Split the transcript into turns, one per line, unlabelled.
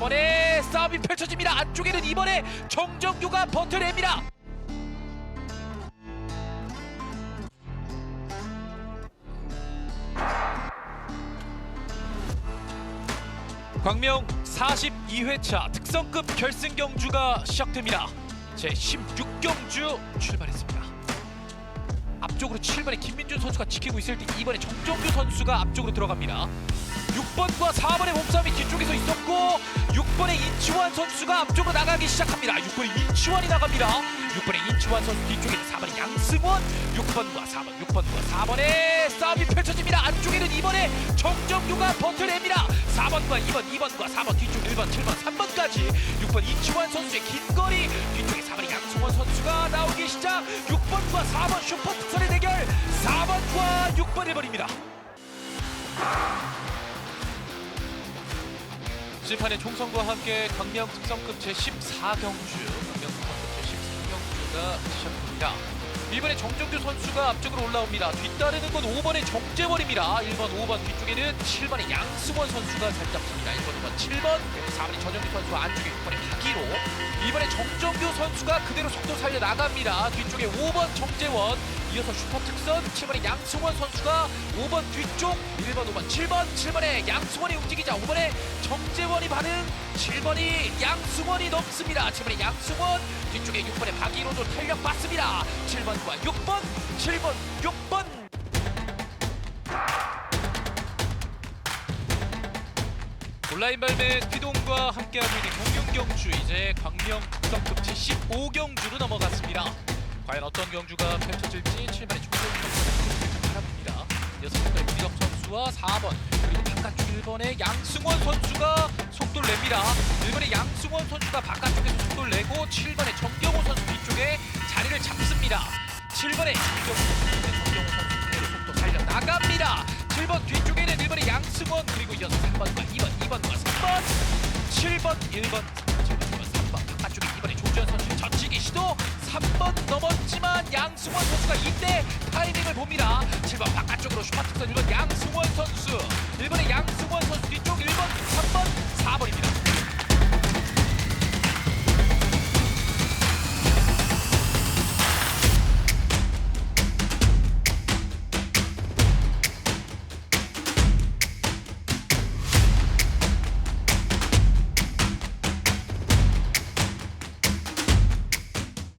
4번에 싸움이 펼쳐집니다. 안쪽에는 이번에 정정규가 버텨냅니다. 광명 42회차 특성급 결승 경주가 시작됩니다. 제 16경주 출발했습니다. 앞쪽으로 7번의 김민준 선수가 지키고 있을 때 2번의 정정규 선수가 앞쪽으로 들어갑니다. 6번과 4번의 몸싸움이 뒤쪽에서 있었고 6번의 인치환 선수가 앞쪽으로 나가기 시작합니다. 6번의 인치환이 나갑니다. 6번의 인치환 선수 뒤쪽에 있는 4번의 양승원 6번과 4번 6번과 4번의 싸움이 펼쳐집니다. 안쪽에는 2번의 정정규가 버텨냅니다. 4번과 2번 2번과 4번 뒤쪽 1번 7번 3번까지 6번 인치환 선수의 긴 거리 뒤쪽에 4번의 양승원 선수가 나오기 시작 6번과 4번 슈퍼 특선의 대결 4번과 6번 1번입니다. 심판의 총선과 함께 광명 특성급 제14경주, 광명 특성급 제13경주가 시작됩니다. 1번의 정정규 선수가 앞쪽으로 올라옵니다. 뒤따르는 건 5번의 정재원입니다. 1번, 5번 뒤쪽에는 7번의 양승원 선수가 자리 잡습니다. 1번, 2번, 7번, 4번의 전영규 선수와 안쪽에 6번의 박기로 2번의 정정규 선수가 그대로 속도 살려 나갑니다. 뒤쪽에 5번 정재원, 이어서 슈퍼 특선 7번의 양승원 선수가 5번 뒤쪽 1번, 5번, 7번, 7번의 양승원이 움직이자 5번의 정재원이 반응 7번이 양승원이 넘습니다. 7번의 양승원 뒤쪽에 6번의 박이로도 탄력 받습니다. 7번과 6번, 7번, 6번 온라인 발매 피동과 함께하고 있는 경경경주 이제 광명 특성급 제15경주로 넘어갔습니다. 과연 어떤 경주가 펼쳐질지 7번의 조정훈 선수가 바라봅니다. 6번의 무리혁 선수와 4번 그리고 바깥쪽 1번의 양승원 선수가 속도를 냅니다. 1번의 양승원 선수가 바깥쪽에서 속도를 내고 7번의 정경호 선수 뒤쪽에 자리를 잡습니다. 7번의 정경호 선수 정경호 선수 그대로 속도 살려 나갑니다. 7번 뒤쪽에는 1번의 양승원 그리고 이어서 3번과 2번, 2번과 3번 7번, 1번, 7번, 2번, 3번 바깥쪽에 2번의 조지현 선수의 젖히기 시도 3번 넘었지만 양승원 선수가 이때 타이밍을 봅니다 7번 바깥쪽으로 슈퍼특선 1번 양승원 선수